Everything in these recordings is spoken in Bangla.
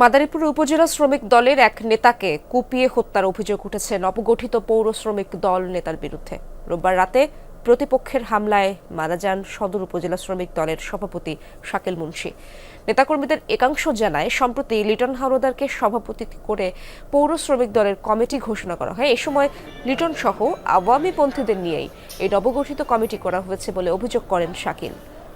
মাদারীপুর উপজেলা শ্রমিক দলের এক নেতাকে কুপিয়ে হত্যার অভিযোগ উঠেছে নবগঠিত পৌর শ্রমিক দল নেতার বিরুদ্ধে। রোববার রাতে প্রতিপক্ষের হামলায় মারা যান সদর উপজেলা শ্রমিক দলের সভাপতি শাকিল মুন্সি। নেতাকর্মীদের একাংশ জানায়, সম্প্রতি লিটন হাওলাদারকে সভাপতি করে পৌর শ্রমিক দলের কমিটি ঘোষণা করা হয়। এ সময় লিটন সহ আওয়ামী পন্থীদের নিয়েই এই নবগঠিত কমিটি করা হয়েছে বলে অভিযোগ করেন শাকিল।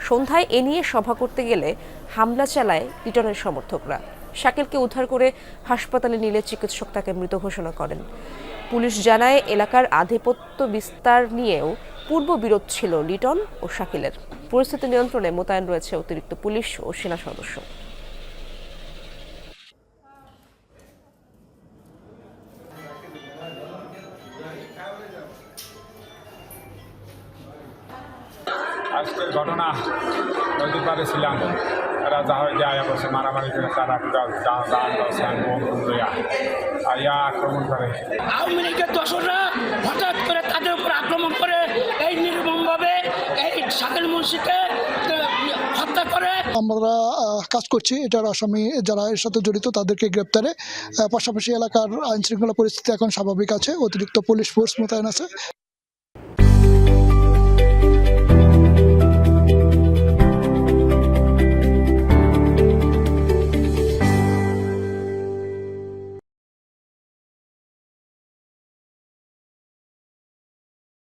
সন্ধ্যায় এ নিয়ে সভা করতে গেলে হামলা চালায় লিটনের সমর্থকরা। শাকিলকে উদ্ধার করে হাসপাতালে নিলে চিকিৎসক তাকে মৃত ঘোষণা করেন। পুলিশ জানায়, এলাকার আধিপত্য বিস্তার নিয়েও পূর্ব বিরোধ ছিল লিটন ও শাকিলের। পরিস্থিতি নিয়ন্ত্রণে মোতায়েন রয়েছে অতিরিক্ত পুলিশ ও সেনা সদস্য। আজকের ঘটনা পাড়ে ছিলাম। এরা জাহাজ দিয়ে আয়া বসে মারামারি করে তারা পুরা দান দান বসান বোম লইয়া আয়া আক্রমণ করে আওয়ামী লীগের দোসররা হঠাৎ করে তাদের উপর আক্রমণ করে এই নির্মমভাবে এই শাকিল মুন্সিকে আহ, হত্যা করে আমরা আহ, কাজ করছি। এটার আসামি যারা এর সাথে জড়িত তাদেরকে গ্রেপ্তারে। পাশাপাশি এলাকার আইন শৃঙ্খলা পরিস্থিতি এখন স্বাভাবিক আছে। অতিরিক্ত পুলিশ ফোর্স মোতায়েন আছে।